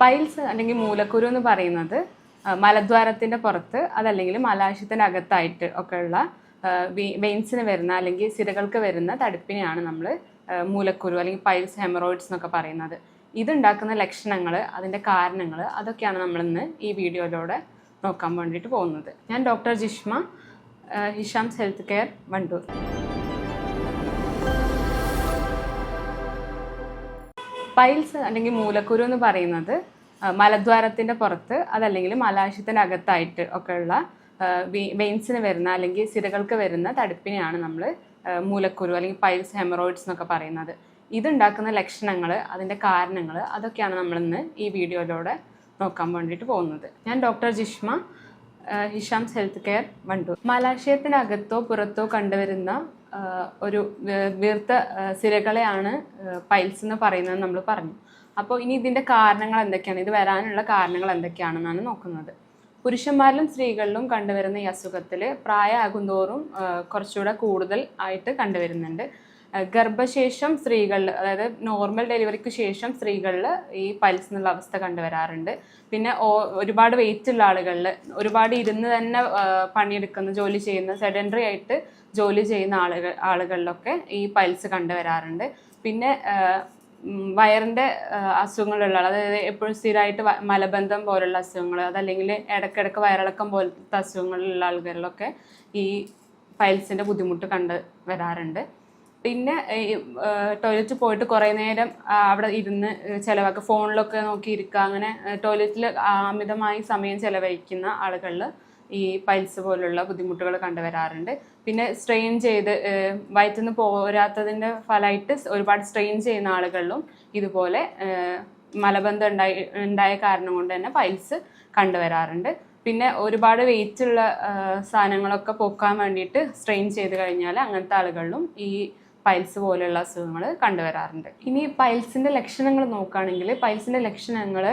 Piles അല്ലെങ്കിൽ മൂലക്കുരു എന്ന് പറയുന്നത് മലദ്വാരത്തിന്റെ പുറത്ത് അതല്ലെങ്കിൽ മലാശയത്തിന്റെ അകത്തായിട്ട് ഒക്കെയുള്ള വെയിൻസിന് വരുന്ന അല്ലെങ്കിൽ സിരകൾക്ക് വരുന്ന തടുപ്പിനെയാണ് നമ്മൾ മൂലക്കുരു അല്ലെങ്കിൽ പൈൽസ് ഹെമറോയിഡ്സ് എന്നൊക്കെ പറയുന്നത്. ഇതുണ്ടാക്കുന്ന ലക്ഷണങ്ങൾ അതിന്റെ കാരണങ്ങൾ അതൊക്കെയാണ് നമ്മളിന്ന് ഈ വീഡിയോയിലൂടെ നോക്കാൻ വേണ്ടിയിട്ട് പോകുന്നത്. ഞാൻ doctor Jishma Hishams health care Wandoor. Piles അല്ലെങ്കിൽ മൂലക്കുരു എന്ന് പറയുന്നത് മലദ്വാരത്തിന്റെ പുറത്ത് അതല്ലെങ്കിൽ മലാശയത്തിന്റെ അകത്തായിട്ട് ഒക്കെ ഉള്ള വെയിൻസിന് വരുന്ന അല്ലെങ്കിൽ സിരകൾക്ക് വരുന്ന തടുപ്പിനെയാണ് നമ്മൾ മൂലക്കുരു അല്ലെങ്കിൽ പൈൽസ് ഹെമറോയിഡ്സ് എന്നൊക്കെ പറയുന്നത്. ഇതുണ്ടാക്കുന്ന ലക്ഷണങ്ങൾ അതിന്റെ കാരണങ്ങൾ അതൊക്കെയാണ് നമ്മളിന്ന് ഈ വീഡിയോയിലൂടെ നോക്കാൻ വേണ്ടിയിട്ട് പോകുന്നത്. ഞാൻ doctor Jishma Hishams health care Wandoor. മലാശയത്തിനകത്തോ പുറത്തോ കണ്ടുവരുന്ന ഒരു വീർത്ത സിരകളെയാണ് പൈൽസ് എന്ന് പറയുന്നത് നമ്മൾ പറഞ്ഞു. അപ്പോൾ ഇനി ഇതിന്റെ കാരണങ്ങൾ എന്തൊക്കെയാണ്? ഇത് വരാനുള്ള കാരണങ്ങൾ എന്തൊക്കെയാണെന്നാണ് നോക്കുന്നത്. പുരുഷന്മാരിലും സ്ത്രീകളിലും കണ്ടുവരുന്ന ഈ അസുഖത്തിൽ പ്രായമാകുന്തോറും കുറച്ചുകൂടെ കൂടുതൽ ആയിട്ട് കണ്ടുവരുന്നുണ്ട്. ഗർഭശേഷം സ്ത്രീകളിൽ അതായത് നോർമൽ ഡെലിവറിക്ക് ശേഷം സ്ത്രീകളിൽ ഈ പൽസ് എന്നുള്ള അവസ്ഥ കണ്ടുവരാറുണ്ട്. പിന്നെ ഒരുപാട് വെയിറ്റ് ഉള്ള ആളുകളിൽ ഒരുപാട് ഇരുന്ന് തന്നെ പണിയെടുക്കുന്ന ജോലി ചെയ്യുന്ന സെഡൻഡറി ആയിട്ട് ജോലി ചെയ്യുന്ന ആളുകൾ ആളുകളിലൊക്കെ ഈ പൽസ് കണ്ടുവരാറുണ്ട്. പിന്നെ വയറിന്റെ അസുഖങ്ങളുള്ള അതായത് എപ്പോഴും സ്ഥിരമായിട്ട് മലബന്ധം പോലുള്ള അസുഖങ്ങൾ അതല്ലെങ്കിൽ ഇടയ്ക്കിടയ്ക്ക് വയറിളക്കം പോലത്തെ അസുഖങ്ങളുള്ള ആളുകളിലൊക്കെ ഈ പൈൽസിന്റെ ബുദ്ധിമുട്ട് കണ്ട് വരാറുണ്ട്. പിന്നെ ടോയ്ലറ്റിൽ പോയിട്ട് കുറേ നേരം അവിടെ ഇരുന്ന് ചിലവാക്കുക ഫോണിലൊക്കെ നോക്കി ഇരിക്കുക അങ്ങനെ ടോയ്ലറ്റിൽ അമിതമായി സമയം ചിലവഴിക്കുന്ന ആളുകളിൽ ഈ പൈൽസ് പോലുള്ള ബുദ്ധിമുട്ടുകൾ കണ്ടുവരാറുണ്ട് പിന്നെ സ്ട്രെയിൻ ചെയ്ത് വയറ്റിൽ പോരാത്തതിന്റെ ഫലമായിട്ട് ഒരുപാട് സ്ട്രെയിൻ ചെയ്യുന്ന ആളുകളിലും ഇതുപോലെ മലബന്ധം ഉണ്ടായി ഉണ്ടായ കാരണം കൊണ്ട് തന്നെ പൈൽസ് കണ്ടുവരാറുണ്ട് പിന്നെ ഒരുപാട് വെയിറ്റ് ഉള്ള സാധനങ്ങളൊക്കെ പോക്കാൻ വേണ്ടിയിട്ട് സ്ട്രെയിൻ ചെയ്ത് കഴിഞ്ഞാൽ അങ്ങനത്തെ ആളുകളിലും ഈ പൈൽസ് പോലെയുള്ള അസുഖങ്ങൾ കണ്ടുവരാറുണ്ട്. ഇനി പൈൽസിന്റെ ലക്ഷണങ്ങൾ നോക്കുകയാണെങ്കിൽ പൈൽസിന്റെ ലക്ഷണങ്ങൾ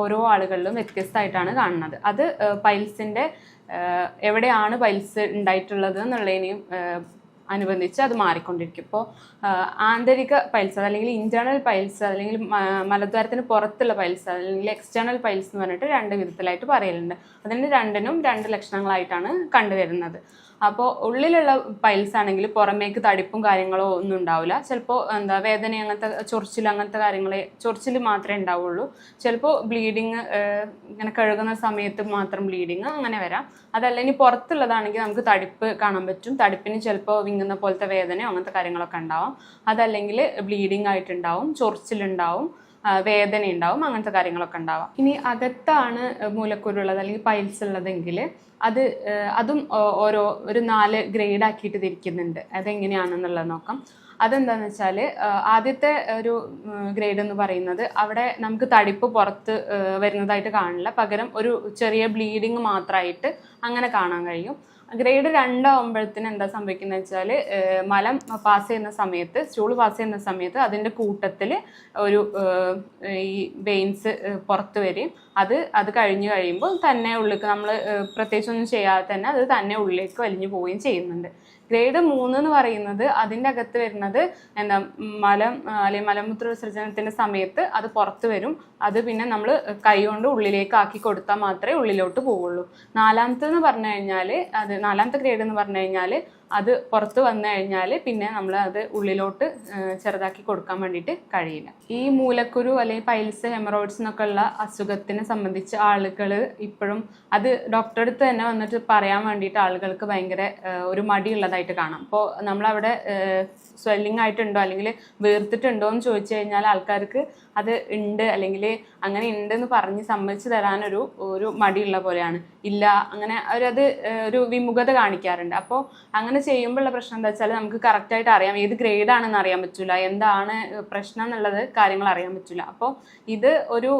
ഓരോ ആളുകളിലും വ്യത്യസ്തമായിട്ടാണ് കാണുന്നത്. അത് പൈൽസിന്റെ എവിടെയാണ് പൈൽസ് ഉണ്ടായിട്ടുള്ളത് എന്നുള്ളതിനെയും അനുബന്ധിച്ച് അത് മാറിക്കൊണ്ടിരിക്കും. ഇപ്പോൾ ആന്തരിക പൈൽസ് അല്ലെങ്കിൽ ഇന്റേണൽ പൈൽസ് അല്ലെങ്കിൽ മലദ്വാരത്തിന് പുറത്തുള്ള പൈൽസ് അല്ലെങ്കിൽ എക്സ്റ്റേണൽ പൈൽസ് എന്ന് പറഞ്ഞിട്ട് രണ്ട് വിധത്തിലായിട്ട് പറയലുണ്ട്. അതിന് രണ്ടിനും രണ്ട് ലക്ഷണങ്ങളായിട്ടാണ് കണ്ടുവരുന്നത്. അപ്പോൾ ഉള്ളിലുള്ള പൈൽസ് ആണെങ്കിൽ പുറമേക്ക് തടിപ്പും കാര്യങ്ങളോ ഒന്നും ഉണ്ടാവില്ല ചിലപ്പോൾ എന്താ വേദന അങ്ങനത്തെ ചൊറിച്ചിൽ അങ്ങനത്തെ കാര്യങ്ങളെ ചൊറിച്ചിൽ മാത്രമേ ഉണ്ടാവുള്ളൂ. ചിലപ്പോൾ ബ്ലീഡിങ് ഇങ്ങനെ കഴുകുന്ന സമയത്ത് മാത്രം ബ്ലീഡിങ് അങ്ങനെ വരാം. അതല്ല ഇനി പുറത്തുള്ളതാണെങ്കിൽ നമുക്ക് തടിപ്പ് കാണാൻ പറ്റും. തടിപ്പിന് ചിലപ്പോൾ വിങ്ങുന്ന പോലത്തെ വേദനയോ അങ്ങനത്തെ കാര്യങ്ങളൊക്കെ ഉണ്ടാവാം. അതല്ലെങ്കിൽ ബ്ലീഡിങ് ആയിട്ടുണ്ടാവും ചൊറിച്ചിലുണ്ടാവും. വേദന ഉണ്ടാവും അങ്ങനത്തെ കാര്യങ്ങളൊക്കെ ഉണ്ടാവാം. ഇനി അകത്താണ് മൂലക്കുരുള്ളത് അല്ലെങ്കിൽ പൈൽസ് ഉള്ളതെങ്കിൽ അത് അതും ഓരോ ഒരു നാല് ഗ്രേഡ് ആക്കിയിട്ട് തിരിക്കുന്നുണ്ട്. അതെങ്ങനെയാണെന്നുള്ളത് നോക്കാം. അതെന്താന്ന് വെച്ചാൽ ആദ്യത്തെ ഒരു ഗ്രേഡ് എന്ന് പറയുന്നത് അവിടെ നമുക്ക് തടിപ്പ് പുറത്ത് വരുന്നതായിട്ട് കാണില്ല. പകരം ഒരു ചെറിയ ബ്ലീഡിങ് മാത്രമായിട്ട് അങ്ങനെ കാണാൻ കഴിയും. ഗ്രേഡ് രണ്ടാവുമ്പോഴത്തിന് എന്താ സംഭവിക്കുന്നത് വെച്ചാൽ മലം പാസ് ചെയ്യുന്ന സമയത്ത് സ്റ്റൂൾ പാസ് ചെയ്യുന്ന സമയത്ത് അതിന്റെ കൂട്ടത്തിൽ ഒരു ഈ വെയിൻസ് പുറത്ത് വരും അത് അത് കഴിഞ്ഞ് കഴിയുമ്പോൾ തന്നെ ഉള്ളിലേക്ക് നമ്മൾ പ്രത്യേകിച്ച് ഒന്നും ചെയ്യാതെ തന്നെ അത് തന്നെ ഉള്ളിലേക്ക് വലിഞ്ഞു പോവുകയും ചെയ്യുന്നുണ്ട്. ഗ്രേഡ് മൂന്ന് എന്ന് പറയുന്നത് അതിന്റെ അകത്ത് വരുന്നത് എന്താ മലം അല്ലെങ്കിൽ മലമൂത്ര വിസർജനത്തിന്റെ സമയത്ത് അത് പുറത്ത് വരും. അത് പിന്നെ നമ്മൾ കൈ കൊണ്ട് ഉള്ളിലേക്ക് ആക്കി കൊടുത്താൽ മാത്രമേ ഉള്ളിലോട്ട് പോവുള്ളൂ. നാലാമത്തെ എന്ന് പറഞ്ഞു കഴിഞ്ഞാൽ അത് നാലാമത്തെ ഗ്രേഡ് എന്ന് പറഞ്ഞു കഴിഞ്ഞാൽ അത് പുറത്ത് വന്നു കഴിഞ്ഞാൽ പിന്നെ നമ്മൾ അത് ഉള്ളിലോട്ട് ചെറുതാക്കി കൊടുക്കാൻ വേണ്ടിയിട്ട് കഴിയില്ല. ഈ മൂലക്കുരു അല്ലെങ്കിൽ പൈൽസ് ഹെമറോയിഡ്സ് എന്നൊക്കെ ഉള്ള അസുഖത്തിനെ സംബന്ധിച്ച് ആളുകൾ ഇപ്പോഴും അത് ഡോക്ടറെ അടുത്ത് തന്നെ വന്നിട്ട് പറയാൻ വേണ്ടിയിട്ട് ആളുകൾക്ക് ഭയങ്കര ഒരു മടിയുള്ളതായിട്ട് കാണാം. അപ്പോൾ നമ്മളവിടെ സ്വെല്ലിംഗ് ആയിട്ടുണ്ടോ അല്ലെങ്കിൽ വീർത്തിട്ടുണ്ടോ എന്ന് ചോദിച്ചു കഴിഞ്ഞാൽ ആൾക്കാർക്ക് അത് ഉണ്ട് അല്ലെങ്കിൽ അങ്ങനെ ഉണ്ടെന്ന് പറഞ്ഞ് സമ്മതിച്ചു തരാനൊരു ഒരു മടിയുള്ള പോലെയാണ്. ഇല്ല അങ്ങനെ അവരത് ഒരു വിമുഖത കാണിക്കാറുണ്ട്. അപ്പോൾ അങ്ങനെ ചെയ്യുമ്പോഴുള്ള പ്രശ്നം എന്താ വെച്ചാൽ നമുക്ക് കറക്റ്റായിട്ട് അറിയാം. ഏത് ഗ്രേഡ് ആണെന്ന് അറിയാൻ പറ്റില്ല എന്താണ് പ്രശ്നം എന്നുള്ളത് കാര്യങ്ങൾ അറിയാൻ പറ്റില്ല അപ്പോൾ ഇത് ഒരു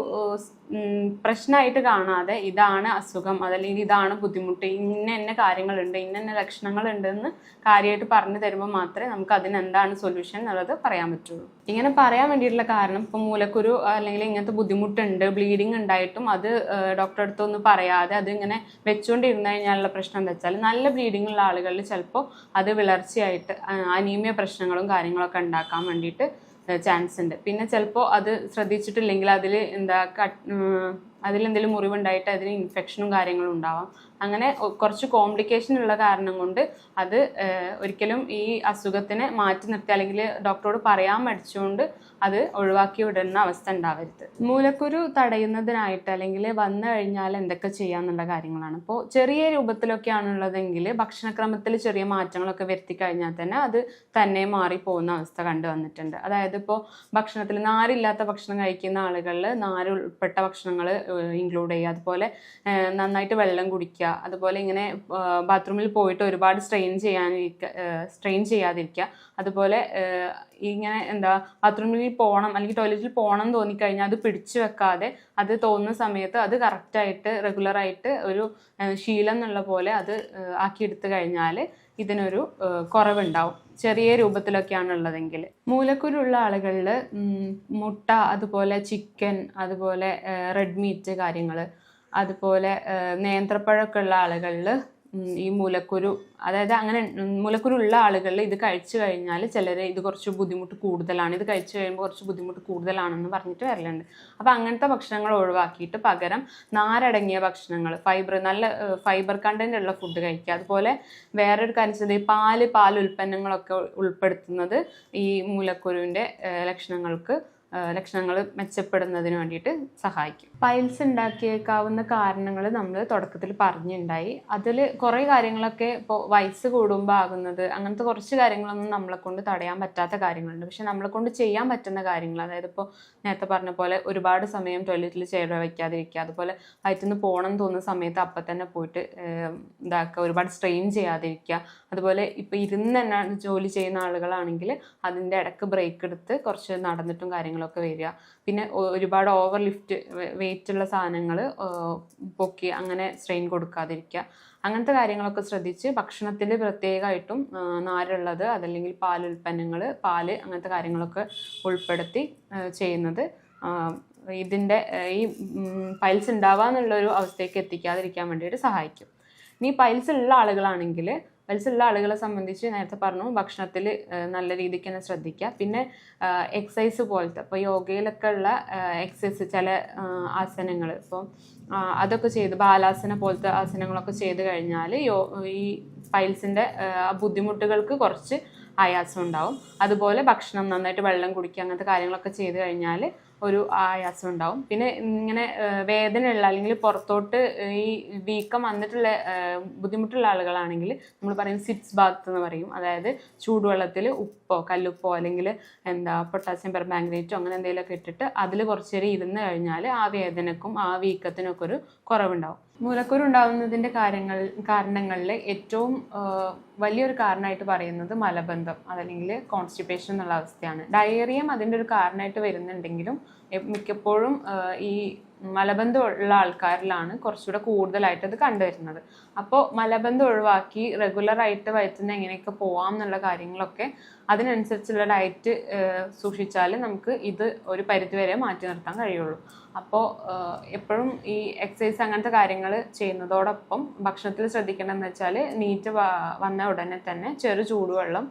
പ്രശ്നമായിട്ട് കാണാതെ ഇതാണ് അസുഖം അതല്ലെങ്കിൽ ഇതാണ് ബുദ്ധിമുട്ട് ഇന്ന ഇന്ന കാര്യങ്ങളുണ്ട് ഇന്ന ഇന്ന ലക്ഷണങ്ങളുണ്ട് എന്ന് കാര്യമായിട്ട് പറഞ്ഞു തരുമ്പോൾ മാത്രമേ നമുക്ക് അതിന് എന്താണ് സൊല്യൂഷൻ എന്നുള്ളത് പറയാൻ പറ്റുള്ളൂ. ഇങ്ങനെ പറയാൻ വേണ്ടിയിട്ടുള്ള കാരണം ഇപ്പം മൂലക്കുരു അല്ലെങ്കിൽ ഇങ്ങനത്തെ ബുദ്ധിമുട്ടുണ്ട് ബ്ലീഡിങ് ഉണ്ടായിട്ടും അത് ഡോക്ടറെ അടുത്തൊന്നും പറയാതെ അതിങ്ങനെ വെച്ചുകൊണ്ടിരുന്നു കഴിഞ്ഞാലുള്ള പ്രശ്നം എന്താ വെച്ചാൽ നല്ല ബ്ലീഡിംഗ് ഉള്ള ആളുകളിൽ ചിലപ്പോൾ അത് വിളർച്ചയായിട്ട് അനീമിയ പ്രശ്നങ്ങളും കാര്യങ്ങളൊക്കെ ഉണ്ടാക്കാൻ വേണ്ടിയിട്ട് ചാൻസ് ഉണ്ട്. പിന്നെ ചിലപ്പോൾ അത് ശ്രദ്ധിച്ചിട്ടില്ലെങ്കിൽ അതിൽ എന്താ അതിലെന്തെങ്കിലും മുറിവുണ്ടായിട്ട് അതിന് ഇൻഫെക്ഷനും കാര്യങ്ങളും ഉണ്ടാവാം. അങ്ങനെ കുറച്ച് കോംപ്ലിക്കേഷൻ ഉള്ള കാരണം കൊണ്ട് അത് ഒരിക്കലും ഈ അസുഖത്തിനെ മാറ്റി നിർത്തി അല്ലെങ്കിൽ ഡോക്ടറോട് പറയാൻ മടിച്ചുകൊണ്ട് അത് ഒഴിവാക്കി വിടുന്ന അവസ്ഥ ഉണ്ടാവരുത്. മൂലക്കുരു തടയുന്നതിനായിട്ട് അല്ലെങ്കിൽ വന്നു കഴിഞ്ഞാൽ എന്തൊക്കെ ചെയ്യാന്നുള്ള കാര്യങ്ങളാണ്. ഇപ്പോൾ ചെറിയ രൂപത്തിലൊക്കെ ആണുള്ളതെങ്കിൽ ഭക്ഷണക്രമത്തിൽ ചെറിയ മാറ്റങ്ങളൊക്കെ വരുത്തി കഴിഞ്ഞാൽ തന്നെ അത് തന്നെ മാറി പോകുന്ന അവസ്ഥ കണ്ടുവന്നിട്ടുണ്ട് അതായത് ഇപ്പോൾ ഭക്ഷണത്തിൽ നാരില്ലാത്ത ഭക്ഷണം കഴിക്കുന്ന ആളുകളിൽ നാര് ഉൾപ്പെട്ട ഭക്ഷണങ്ങൾ ഇൻക്ലൂഡ് ചെയ്യുക. അതുപോലെ നന്നായിട്ട് വെള്ളം കുടിക്കുക. അതുപോലെ ഇങ്ങനെ ബാത്റൂമിൽ പോയിട്ട് ഒരുപാട് സ്ട്രെയിൻ ചെയ്യാനിരിക്കുക സ്ട്രെയിൻ ചെയ്യാതിരിക്കുക. അതുപോലെ ഇങ്ങനെ എന്താ ബാത്റൂമിൽ പോകണം അല്ലെങ്കിൽ ടോയ്ലറ്റിൽ പോകണം തോന്നിക്കഴിഞ്ഞാൽ അത് പിടിച്ചു വെക്കാതെ അത് തോന്നുന്ന സമയത്ത് അത് കറക്റ്റായിട്ട് റെഗുലറായിട്ട് ഒരു ശീലം എന്നുള്ള പോലെ അത് ആക്കിയെടുത്തു കഴിഞ്ഞാൽ ഇതിനൊരു കുറവുണ്ടാവും. ചെറിയ രൂപത്തിലൊക്കെയാണ് ഉള്ളതെങ്കിൽ. മൂലക്കുരുള്ള ആളുകളിൽ മുട്ട അതുപോലെ ചിക്കൻ അതുപോലെ റെഡ് മീറ്റ് കാര്യങ്ങൾ അതുപോലെ നേന്ത്രപ്പഴമൊക്കെ ഉള്ള ആളുകളിൽ ഈ മൂലക്കുരു അതായത് അങ്ങനെ മൂലക്കുരു ഉള്ള ആളുകളിൽ ഇത് കഴിച്ചു കഴിഞ്ഞാൽ ചിലർ ഇത് കുറച്ച് ബുദ്ധിമുട്ട് കൂടുതലാണ്. ഇത് കഴിച്ചു കഴിയുമ്പോൾ കുറച്ച് ബുദ്ധിമുട്ട് കൂടുതലാണെന്ന് പറഞ്ഞിട്ട് വരലുണ്ട്. അപ്പോൾ അങ്ങനത്തെ ഭക്ഷണങ്ങൾ ഒഴിവാക്കിയിട്ട് പകരം നാരടങ്ങിയ ഭക്ഷണങ്ങൾ ഫൈബർ നല്ല ഫൈബർ കണ്ടന്റ് ഉള്ള ഫുഡ് കഴിക്കുക. അതുപോലെ വേറൊരു കാര്യം പാൽ പാൽ ഉൽപ്പന്നങ്ങളൊക്കെ ഉൾപ്പെടുത്തുന്നത് ഈ മൂലക്കുരുവിന്റെ ലക്ഷണങ്ങൾക്ക് ലക്ഷണങ്ങൾ മെച്ചപ്പെടുന്നതിന് വേണ്ടിയിട്ട് സഹായിക്കും. പൈൽസ് ഉണ്ടാക്കിയേക്കാവുന്ന കാരണങ്ങൾ നമ്മൾ തുടക്കത്തിൽ പറഞ്ഞിട്ടുണ്ടായി അതിൽ കുറേ കാര്യങ്ങളൊക്കെ ഇപ്പോൾ വയസ്സ് കൂടുമ്പോൾ ആകുന്നത് അങ്ങനത്തെ കുറച്ച് കാര്യങ്ങളൊന്നും നമ്മളെ കൊണ്ട് തടയാൻ പറ്റാത്ത കാര്യങ്ങളുണ്ട്. പക്ഷെ നമ്മളെ കൊണ്ട് ചെയ്യാൻ പറ്റുന്ന കാര്യങ്ങൾ അതായത് ഇപ്പോൾ നേരത്തെ പറഞ്ഞ പോലെ ഒരുപാട് സമയം ടോയ്ലറ്റിൽ ചെയർ വയ്ക്കാതിരിക്കുക അതുപോലെ നിന്ന് പോകണം തോന്നുന്ന സമയത്ത് അപ്പം തന്നെ പോയിട്ട് ഇതാക്കുക ഒരുപാട് സ്ട്രെയിൻ ചെയ്യാതിരിക്കുക. അതുപോലെ ഇപ്പോൾ ഇരുന്ന് തന്നെ ജോലി ചെയ്യുന്ന ആളുകളാണെങ്കിൽ അതിന്റെ ഇടയ്ക്ക് ബ്രേക്ക് എടുത്ത് കുറച്ച് നടന്നിട്ടും കാര്യങ്ങളൊക്കെ വരിക. പിന്നെ ഒരുപാട് ഓവർ ലിഫ്റ്റ് വെയിറ്റ് ഉള്ള സാധനങ്ങൾ പൊക്കി അങ്ങനെ സ്ട്രെയിൻ കൊടുക്കാതിരിക്കുക. അങ്ങനത്തെ കാര്യങ്ങളൊക്കെ ശ്രദ്ധിച്ച് ഭക്ഷണത്തിൽ പ്രത്യേകമായിട്ടും നാരുള്ളത് അതല്ലെങ്കിൽ പാൽ ഉൽപ്പന്നങ്ങൾ പാൽ അങ്ങനത്തെ കാര്യങ്ങളൊക്കെ ഉൾപ്പെടുത്തി ചെയ്യുന്നത് ഇതിന്റെ ഈ പൈൽസ് ഉണ്ടാവാന്നുള്ളൊരു അവസ്ഥയ്ക്ക് എത്തിക്കാതിരിക്കാൻ വേണ്ടിയിട്ട് സഹായിക്കും. ഇനി പൈൽസ് ഉള്ള ആളുകളാണെങ്കിൽ പൈൽസ് ഉള്ള ആളുകളെ സംബന്ധിച്ച് നേരത്തെ പറഞ്ഞു ഭക്ഷണത്തിൽ നല്ല രീതിക്ക് തന്നെ ശ്രദ്ധിക്കുക പിന്നെ എക്സസൈസ് പോലത്തെ ഇപ്പോൾ യോഗയിലൊക്കെ ഉള്ള എക്സസൈസ് ചില ആസനങ്ങൾ ഇപ്പോൾ അതൊക്കെ ചെയ്ത് ബാലാസന പോലത്തെ ആസനങ്ങളൊക്കെ ചെയ്ത് കഴിഞ്ഞാൽ യോ ഈ ഫൈൽസിന്റെ ബുദ്ധിമുട്ടുകൾക്ക് കുറച്ച് ആയാസം ഉണ്ടാവും. അതുപോലെ ഭക്ഷണം നന്നായിട്ട് വെള്ളം കുടിക്കുക അങ്ങനത്തെ കാര്യങ്ങളൊക്കെ ചെയ്ത് കഴിഞ്ഞാൽ ഒരു ആയാസം ഉണ്ടാവും. പിന്നെ ഇങ്ങനെ വേദനയുള്ള അല്ലെങ്കിൽ പുറത്തോട്ട് ഈ വീക്കം വന്നിട്ടുള്ള ബുദ്ധിമുട്ടുള്ള ആളുകളാണെങ്കിൽ നമ്മൾ പറയും സിറ്റ്സ് ബാത്ത് എന്ന് പറയും. അതായത് ചൂടുവെള്ളത്തിൽ ഉപ്പോ കല്ലുപ്പോ അല്ലെങ്കിൽ എന്താ പൊട്ടാസ്യം പെർമാംഗനേറ്റോ അങ്ങനെ എന്തെങ്കിലുമൊക്കെ ഇട്ടിട്ട് അതിൽ കുറച്ചേരം ഇരുന്ന് കഴിഞ്ഞാൽ ആ വേദനക്കും ആ വീക്കത്തിനൊക്കെ ഒരു കുറവുണ്ടാവും. മൂലക്കുരു ഉണ്ടാവുന്നതിന്റെ കാര്യങ്ങൾ കാരണങ്ങളിൽ ഏറ്റവും വലിയൊരു കാരണമായിട്ട് പറയുന്നത് മലബന്ധം അതല്ലെങ്കിൽ കോൺസ്റ്റിപ്പേഷൻ എന്നുള്ള അവസ്ഥയാണ്. ഡയേറിയം അതിന്റെ ഒരു കാരണമായിട്ട് വരുന്നുണ്ടെങ്കിലും മിക്കപ്പോഴും ഈ മലബന്ധം ഉള്ള ആൾക്കാരിലാണ് കുറച്ചുകൂടെ കൂടുതലായിട്ട് ഇത് കണ്ടുവരുന്നത്. അപ്പോൾ മലബന്ധം ഒഴിവാക്കി റെഗുലറായിട്ട് വയറ്റുന്ന എങ്ങനെയൊക്കെ പോവാം എന്നുള്ള കാര്യങ്ങളൊക്കെ അതിനനുസരിച്ചുള്ള ഡയറ്റ് സൂക്ഷിച്ചാൽ നമുക്ക് ഇത് ഒരു പരിധിവരെ മാറ്റി നിർത്താൻ കഴിയുള്ളൂ. അപ്പോൾ എപ്പോഴും ഈ എക്സസൈസ് അങ്ങനത്തെ കാര്യങ്ങൾ ചെയ്യുന്നതോടൊപ്പം ഭക്ഷണത്തിൽ ശ്രദ്ധിക്കേണ്ടതെന്ന് വെച്ചാൽ നീറ്റ് വന്ന ഉടനെ തന്നെ ചെറു ചൂടുവെള്ളം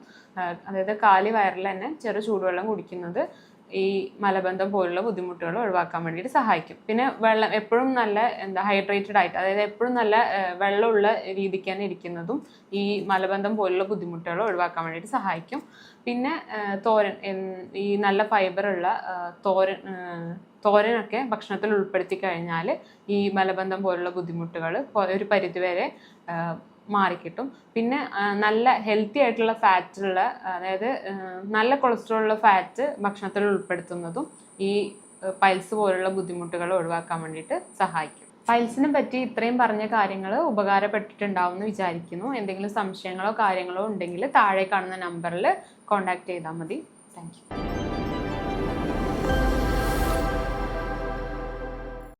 അതായത് കാലി വയറിൽ തന്നെ ചെറു ചൂടുവെള്ളം കുടിക്കുന്നത് ഈ മലബന്ധം പോലുള്ള ബുദ്ധിമുട്ടുകൾ ഒഴിവാക്കാൻ വേണ്ടിയിട്ട് സഹായിക്കും. പിന്നെ വെള്ളം എപ്പോഴും നല്ല എന്താ ഹൈഡ്രേറ്റഡ് ആയിട്ട് അതായത് എപ്പോഴും നല്ല വെള്ളമുള്ള രീതിക്ക് തന്നെ ഇരിക്കുന്നതും ഈ മലബന്ധം പോലുള്ള ബുദ്ധിമുട്ടുകൾ ഒഴിവാക്കാൻ വേണ്ടിയിട്ട് സഹായിക്കും. പിന്നെ തോരൻ ഈ നല്ല ഫൈബറുള്ള തോരൻ തോരനൊക്കെ ഭക്ഷണത്തിൽ ഉൾപ്പെടുത്തി കഴിഞ്ഞാൽ ഈ മലബന്ധം പോലുള്ള ബുദ്ധിമുട്ടുകൾ ഒരു പരിധിവരെ മാറിക്കിട്ടും. പിന്നെ നല്ല ഹെൽത്തി ആയിട്ടുള്ള ഫാറ്റുള്ള അതായത് നല്ല കൊളസ്ട്രോൾ ഉള്ള ഫാറ്റ് ഭക്ഷണത്തിൽ ഉൾപ്പെടുത്തുന്നതും ഈ പൈൽസ് പോലുള്ള ബുദ്ധിമുട്ടുകൾ ഒഴിവാക്കാൻ വേണ്ടിയിട്ട് സഹായിക്കും. പൈൽസിനെ പറ്റി ഇത്രയും പറഞ്ഞ കാര്യങ്ങൾ ഉപകാരപ്പെട്ടിട്ടുണ്ടാവും എന്ന് വിചാരിക്കുന്നു. എന്തെങ്കിലും സംശയങ്ങളോ കാര്യങ്ങളോ ഉണ്ടെങ്കിൽ താഴെ കാണുന്ന നമ്പറിൽ കോൺടാക്ട് ചെയ്താൽ മതി. താങ്ക്